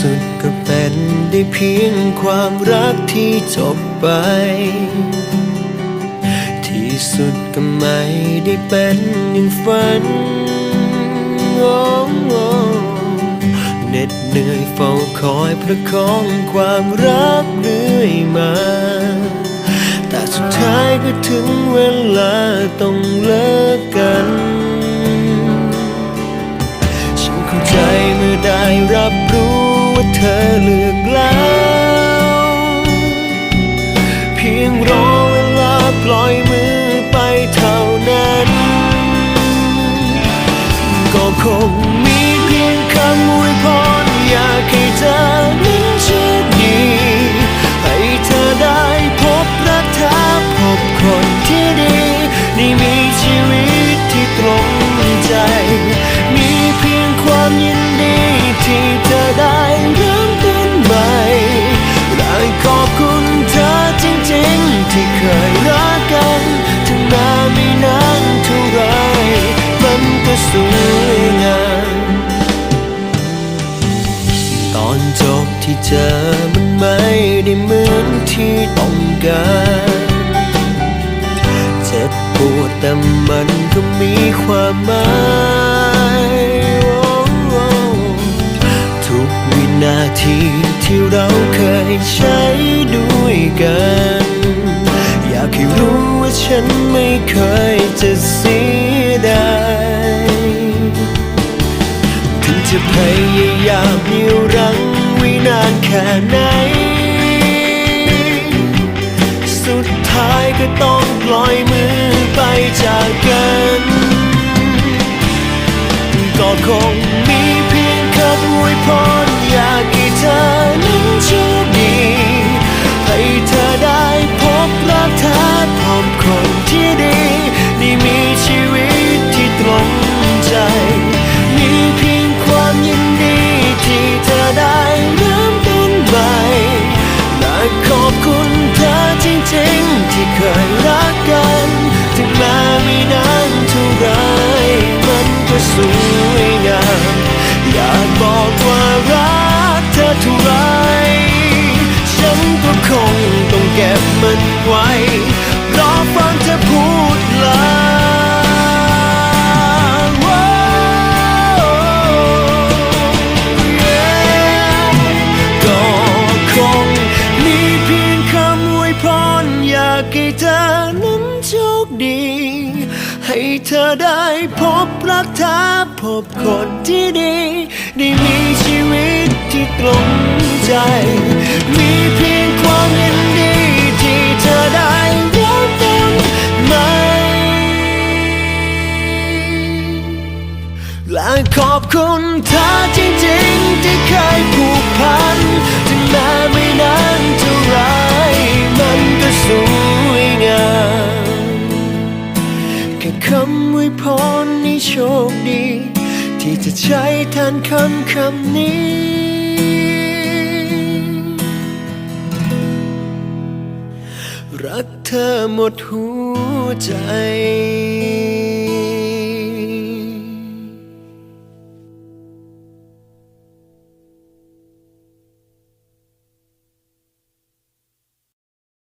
สุดก็เป็นได้เพียงความรักที่จบไป ที่สุดก็ไม่ได้เป็นอย่างฝันโอ้โอ้เหน็ดเหนื่อยเฝ้าคอยประคองความรักเรื่อยมา แต่สุดท้ายก็ถึงเวลาต้อง ธอเลือกแล้ว เพียงรอเวลาปล่อย ไม่ได้เหมือนที่ต้องการเจ็บปวดแต่มันก็มีความหมายทุกวินาทีที่เราเคยใช้ด้วยกัน อยากให้รู้ว่าฉันไม่เคยจะเสียดายถึงจะพยายามนิ้วรั้งไว้นานแค่ไหน ก็ต้องปล่อยมือไปจากกัน ก็คงมี คงต้องเก็บมันไว้รอฟังเธอพูดลาก็คงมีเพียงคำอวยพรอยากให้เธอนั้นโชคดี ให้เธอได้พบรักเธอพบคนที่ดี ได้มีชีวิตที่ตรงใจ มีเพียงความยินดีที่เธอได้รับต้นใหม่และขอบคุณเธอจริงๆ ที่เคยผูกพันถึงแม้ไม่นาน จะใช้แทนคำคำนี้ รักเธอหมดหัวใจ